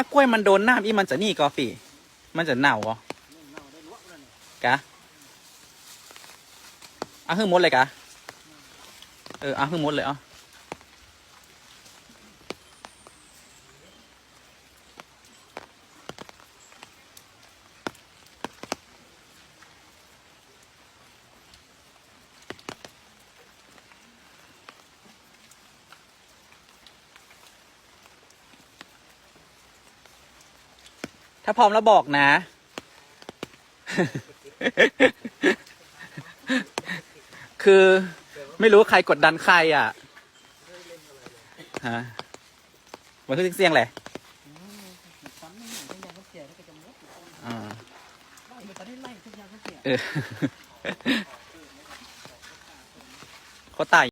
ถ้ากล้วยมันโดนน้ำอีมันจะนี่ก็ปีมันจะเน่าก็กะอะหึ่มดเลยกะ เอออะหึ่มดเลยอะ ถ้าพร้อมแล้วบอกนะ คือไม่รู้ใครกดดันใครอะฮะมันคือเสียงแหละอ่าเออเขาตาย